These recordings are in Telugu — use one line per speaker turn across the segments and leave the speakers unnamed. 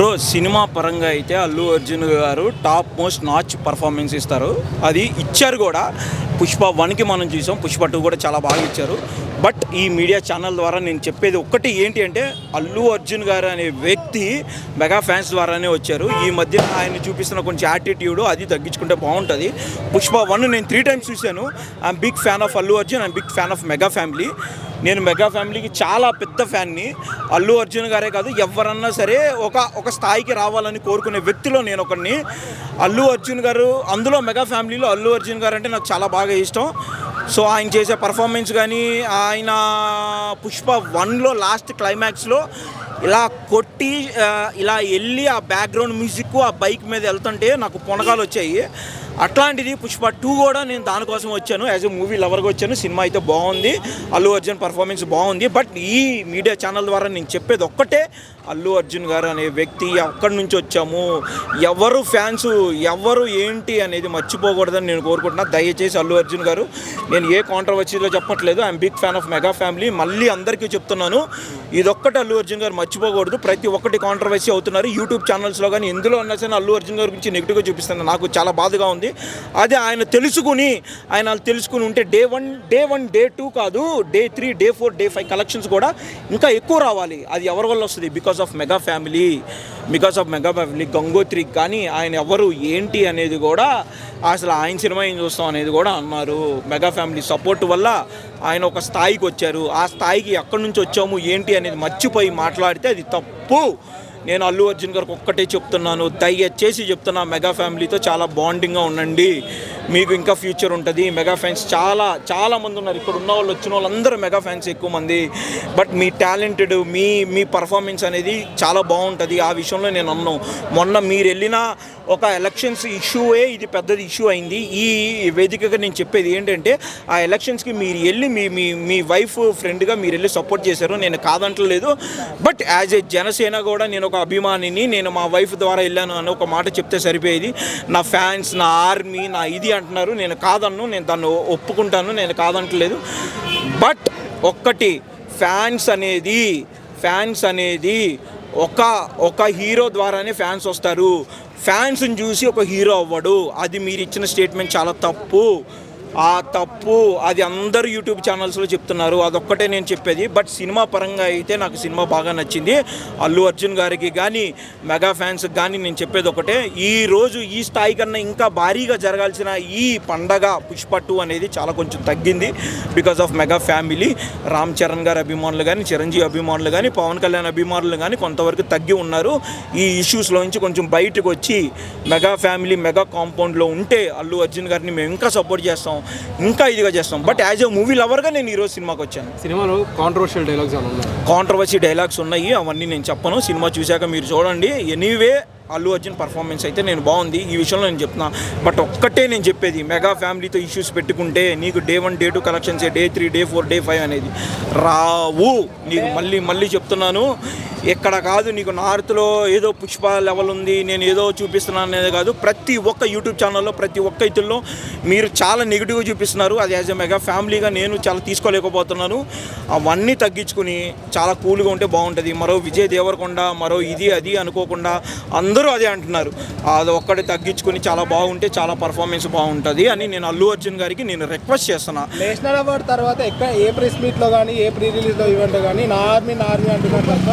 బ్రో సినిమా పరంగా అయితే అల్లు అర్జున్ గారు టాప్ మోస్ట్ నాచ్ పర్ఫార్మెన్స్ ఇస్తారు. అది ఇచ్చారు కూడా. పుష్ప వన్కి మనం చూసాం. పుష్ప టూ కూడా చాలా బాగా ఇచ్చారు. బట్ ఈ మీడియా ఛానల్ ద్వారా నేను చెప్పేది ఒక్కటి ఏంటి అంటే అల్లు అర్జున్ గారు అనే వ్యక్తి మెగా ఫ్యాన్స్ ద్వారానే వచ్చారు. ఈ మధ్య ఆయన చూపిస్తున్న కొంచెం యాటిట్యూడ్ అది తగ్గించుకుంటే బాగుంటుంది. పుష్ప వన్ నేను త్రీ టైమ్స్ చూశాను. I'm big fan of Allu Arjun I'm big fan of mega family. నేను మెగా ఫ్యామిలీకి చాలా పెద్ద ఫ్యాన్ని. అల్లు అర్జున్ గారే కాదు ఎవరన్నా సరే ఒక ఒక స్థాయికి రావాలని కోరుకునే వ్యక్తిలో నేను ఒకరిని అల్లు అర్జున్ గారు అందులో మెగా ఫ్యామిలీలో అల్లు అర్జున్ గారు అంటే నాకు చాలా బాగా ఇష్టం. సో ఆయన చేసే పర్ఫార్మెన్స్ కానీ ఆయన పుష్ప వన్లో లాస్ట్ క్లైమాక్స్లో ఇలా కొట్టి ఇలా వెళ్ళి ఆ బ్యాక్గ్రౌండ్ మ్యూజిక్ ఆ బైక్ మీద వెళ్తుంటే నాకు పొనకాలు వచ్చాయి అట్లాంటిది పుష్ప టూ కూడా నేను దానికోసం వచ్చాను. యాజ్ ఎ మూవీ లవర్గా వచ్చాను. సినిమా అయితే బాగుంది. అల్లు అర్జున్ పర్ఫార్మెన్స్ బాగుంది. బట్ ఈ మీడియా ఛానల్ ద్వారా నేను చెప్పేది ఒక్కటే అల్లు అర్జున్ గారు అనే వ్యక్తి అక్కడి నుంచి వచ్చాము. ఎవరు ఫ్యాన్స్ ఎవరు ఏంటి అనేది మర్చిపోకూడదని నేను కోరుకుంటున్నా. దయచేసి అల్లు అర్జున్ గారు నేను ఏ కాంట్రవర్సీలో చెప్పట్లేదు. I'm big fan of mega family మళ్ళీ అందరికీ చెప్తున్నాను. ఇదొక్కటి అల్లు అర్జున్ గారు మర్చిపోకూడదు. ప్రతి ఒక్కటి కాంట్రవర్సీ అవుతున్నారు. యూట్యూబ్ ఛానల్స్లో కానీ ఎందులో ఉన్నా సరే అల్లు అర్జున్ గారి గురించి నెగిటివ్గా చూపిస్తున్నారు. నాకు చాలా బాధగా ఉంది. అది ఆయన తెలుసుకుని ఆయన తెలుసుకుని ఉంటే day one day one day two కాదు day three day four day five collections కూడా ఇంకా ఎక్కువ రావాలి. అది ఎవరి వల్ల వస్తుంది? Because of mega family because of mega family Gangotri కానీ ఆయన ఎవరు ఏంటి అనేది కూడా అసలు ఆయన సినిమా ఏం చూస్తాం అనేది కూడా అన్నారు. మెగా ఫ్యామిలీ సపోర్ట్ వల్ల ఆయన ఒక స్థాయికి వచ్చారు. ఆ స్థాయికి ఎక్కడి నుంచి వచ్చాము ఏంటి అనేది మర్చిపోయి మాట్లాడితే అది తప్పు. నేను అల్లు అర్జున్ గారికి ఒక్కటే చెప్తున్నాను దయచేసి చెప్తున్నా మెగా ఫ్యామిలీతో చాలా బాండింగ్గా ఉండండి. మీకు ఇంకా ఫ్యూచర్ ఉంటుంది. మెగా ఫ్యాన్స్ చాలా చాలా మంది ఉన్నారు. ఇక్కడ ఉన్న వాళ్ళు వచ్చిన వాళ్ళందరూ మెగా ఫ్యాన్స్ ఎక్కువ మంది. బట్ మీ టాలెంటెడ్ మీ మీ పర్ఫార్మెన్స్ అనేది చాలా బాగుంటుంది. ఆ విషయంలో నేను అన్నాను మొన్న మీరు వెళ్ళిన ఒక ఎలక్షన్స్ ఇష్యూయే ఇది పెద్దది ఇష్యూ అయింది. ఈ వేదికగా నేను చెప్పేది ఏంటంటే ఆ ఎలక్షన్స్కి మీరు వెళ్ళి మీ మీ మీ వైఫ్ ఫ్రెండ్గా మీరు వెళ్ళి సపోర్ట్ చేశారు. నేను కాదంటలేదు. బట్ యాజ్ ఏ జనసేన కూడా నేను ఒక అభిమానిని నేను మా వైఫ్ ద్వారా వెళ్ళాను అని ఒక మాట చెప్తే సరిపోయేది. నా ఫ్యాన్స్ నా ఆర్మీ నా ఇది అంటున్నారు. నేను కాదన్ను నేను దాన్ని ఒప్పుకుంటాను నేను కాదంటలేదు. బట్ ఒక్కటి ఫ్యాన్స్ అనేది ఫ్యాన్స్ అనేది ఒక ఒక హీరో ద్వారానే ఫ్యాన్స్ వస్తారు. ఫ్యాన్స్ని చూసి ఒక హీరో అవ్వడు. అది మీరు ఇచ్చిన స్టేట్మెంట్ చాలా తప్పు. ఆ తప్పు అది అందరూ యూట్యూబ్ ఛానల్స్లో చెప్తున్నారు. అదొక్కటే నేను చెప్పేది. బట్ సినిమా పరంగా అయితే నాకు సినిమా బాగా నచ్చింది. అల్లు అర్జున్ గారికి కానీ మెగా ఫ్యాన్స్కి కానీ నేను చెప్పేది ఒకటే. ఈ రోజు ఈ స్థాయి కన్నా ఇంకా భారీగా జరగాల్సిన ఈ పండగ పుష్పట్టు అనేది చాలా కొంచెం తగ్గింది. Because of mega family Ram Charan గారి అభిమానులు కానీ చిరంజీవి అభిమానులు కానీ పవన్ కళ్యాణ్ అభిమానులు కానీ కొంతవరకు తగ్గి ఉన్నారు. ఈ ఇష్యూస్లో నుంచి కొంచెం బయటకు వచ్చి మెగా ఫ్యామిలీ మెగా కాంపౌండ్లో ఉంటే అల్లు అర్జున్ గారిని మేము ఇంకా సపోర్ట్ చేస్తాం. ఇంకా ఇదిగా చేస్తాం. బట్ యాజ్ ఎ మూవీ లవర్గా నేను ఈరోజు సినిమాకి వచ్చాను.
సినిమాలో కాంట్రవర్షియల్ డైలాగ్స్
కాంట్రవర్సీ డైలాగ్స్ ఉన్నాయి అవన్నీ నేను చెప్పను. సినిమా చూశాక మీరు చూడండి. ఎనీవే అల్లు అర్జున్ పర్ఫార్మెన్స్ అయితే నేను బాగుంది. ఈ విషయంలో నేను చెప్తున్నా. బట్ ఒక్కటే నేను చెప్పేది మెగా ఫ్యామిలీతో ఇష్యూస్ పెట్టుకుంటే నీకు day one day two collections day three day four day five అనేది రావు. నీకు మళ్ళీ మళ్ళీ చెప్తున్నాను. ఎక్కడ కాదు నీకు నార్త్లో ఏదో పుష్ప లెవెల్ ఉంది నేను ఏదో చూపిస్తున్నాను అనేది కాదు. ప్రతి ఒక్క యూట్యూబ్ ఛానల్లో ప్రతి ఒక్క ఇతుల్లో మీరు చాలా నెగిటివ్గా చూపిస్తున్నారు. అది యాజ్ ఎ మెగా ఫ్యామిలీగా నేను చాలా తీసుకోలేకపోతున్నాను. అవన్నీ తగ్గించుకుని చాలా కూల్గా ఉంటే బాగుంటుంది. మరో విజయ్ దేవరకొండ మరో ఇది అది అనుకోకుండా అందరూ అదే అంటున్నారు. అది ఒక్కటి తగ్గించుకుని చాలా బాగుంటే చాలా పర్ఫార్మెన్స్ బాగుంటుంది అని నేను అల్లు అర్జున్ గారికి నేను రిక్వెస్ట్ చేస్తున్నా.
నేషనల్ అవార్డ్ తర్వాత ఎక్కడ ఏ ప్రెస్ మీట్లో కానీ ఏ ప్రీ రిలీజ్లో ఈవెంట్ కానీ నార్మీ నార్మీ అంటున్నారు తప్ప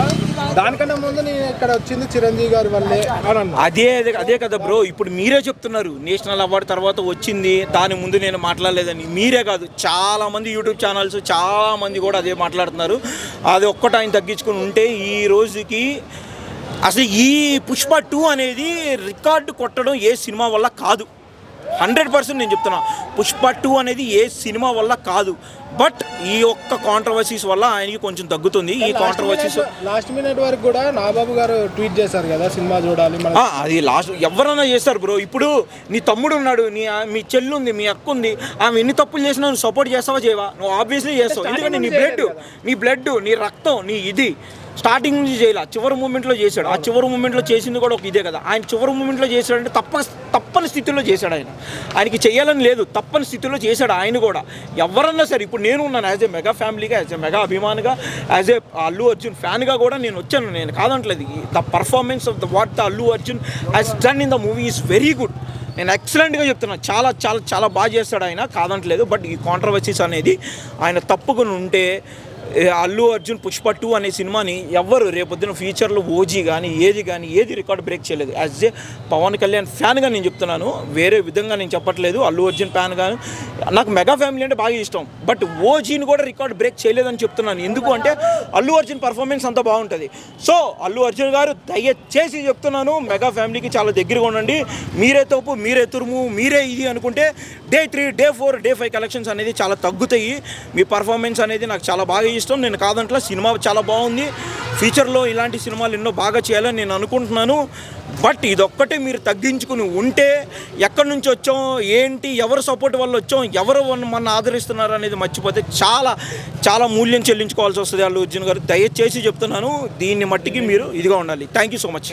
దానికన్నా ముందు నేను ఇక్కడ వచ్చింది చిరంజీవి గారి వల్లే అని
అదే అదే కదా బ్రో ఇప్పుడు మీరే చెప్తున్నారు. నేషనల్ అవార్డు తర్వాత వచ్చింది దాని ముందు నేను మాట్లాడలేదని. మీరే కాదు చాలా మంది యూట్యూబ్ ఛానల్స్ చాలా మంది కూడా అదే మాట్లాడుతున్నారు. అది ఒక్కటి ఆయన తగ్గించుకుని ఉంటే ఈ రోజుకి అసలు ఈ పుష్ప టూ అనేది రికార్డు కొట్టడం ఏ సినిమా వల్ల కాదు. హండ్రెడ్ పర్సెంట్ నేను చెప్తున్నా. పుష్ప టూ అనేది ఏ సినిమా వల్ల కాదు. బట్ ఈ ఒక్క కాంట్రవర్సీస్ వల్ల ఆయనకి కొంచెం తగ్గుతుంది. ఈ కాంట్రవర్సీస్
లాస్ట్ మినిట్ వరకు కూడా నాబాబు గారు ట్వీట్ చేశారు కదా సినిమా చూడాలి
అది లాస్ట్ ఎవరైనా చేస్తారు బ్రో ఇప్పుడు నీ తమ్ముడు ఉన్నాడు నీ మీ చెల్లి ఉంది మీ అక్క ఉంది. ఆమె ఎన్ని తప్పులు చేసినా నువ్వు సపోర్ట్ చేస్తావా చేయవా? నువ్వు ఆబ్వియస్లీ చేస్తావు. ఎందుకంటే నీ బ్లడ్ నీ బ్లడ్ నీ రక్తం నీ ఇది స్టార్టింగ్ నుంచి చేయాలి. చివరి మూమెంట్లో చేశాడు. ఆ చివరి మూమెంట్లో చేసింది కూడా ఒక ఇదే కదా. ఆయన చివరి మూమెంట్లో చేశాడంటే తప్పని తప్పని స్థితిలో చేశాడు ఆయన. ఆయనకి చేయాలని లేదు తప్పని స్థితిలో చేశాడు ఆయన కూడా. ఎవరన్నా సరే ఇప్పుడు నేను ఉన్నాను యాజ్ ఏ మెగా ఫ్యామిలీగా యాజ్ ఏ మెగా అభిమానిగా యాజ్ ఏ అల్లు అర్జున్ ఫ్యాన్గా కూడా నేను వచ్చాను. నేను కాదంటలేదు the performance of the what the Allu Arjun has done in the movie is very good నేను ఎక్సలెంట్గా చెప్తున్నా చాలా చాలా చాలా బాగా చేస్తాడు ఆయన కాదంటలేదు బట్ ఈ కాంట్రవర్సీస్ అనేది ఆయన తప్పుకుని ఉంటే అల్లు అర్జున్ పుష్ప టూ అనే సినిమాని ఎవ్వరు రేపొద్దున ఫ్యూచర్లో ఓజీ కానీ ఏది కానీ ఏది రికార్డ్ బ్రేక్ చేయలేదు. యాజ్ ఏ పవన్ కళ్యాణ్ ఫ్యాన్గా నేను చెప్తున్నాను వేరే విధంగా నేను చెప్పట్లేదు. అల్లు అర్జున్ ఫ్యాన్ కానీ నాకు మెగా ఫ్యామిలీ అంటే బాగా ఇష్టం. బట్ ఓజీని కూడా రికార్డ్ బ్రేక్ చేయలేదని చెప్తున్నాను. ఎందుకు అంటే అల్లు అర్జున్ పర్ఫార్మెన్స్ అంత బాగుంటుంది. సో అల్లు అర్జున్ గారు దయచేసి చెప్తున్నాను మెగా ఫ్యామిలీకి చాలా దగ్గరగా ఉండండి. మీరే తోపు మీరే తురుము మీరే ఇది అనుకుంటే day three day four day five collections అనేది చాలా తగ్గుతాయి. మీ పర్ఫార్మెన్స్ అనేది నాకు చాలా బాగా ఇష్టం. నేను కాదంట్లో సినిమా చాలా బాగుంది. ఫ్యూచర్లో ఇలాంటి సినిమాలు ఎన్నో బాగా చేయాలని నేను అనుకుంటున్నాను. బట్ ఇదొక్కటే మీరు తగ్గించుకుని ఉంటే ఎక్కడి నుంచి వచ్చాం ఏంటి ఎవరు సపోర్ట్ వల్ల వచ్చాం ఎవరు మన ఆదరిస్తున్నారు అనేది మర్చిపోతే చాలా చాలా మూల్యం చెల్లించుకోవాల్సి వస్తుంది అల్లు అర్జున్ గారు. దయచేసి చెప్తున్నాను దీన్ని మట్టికి మీరు ఇదిగా ఉండాలి. Thank you so much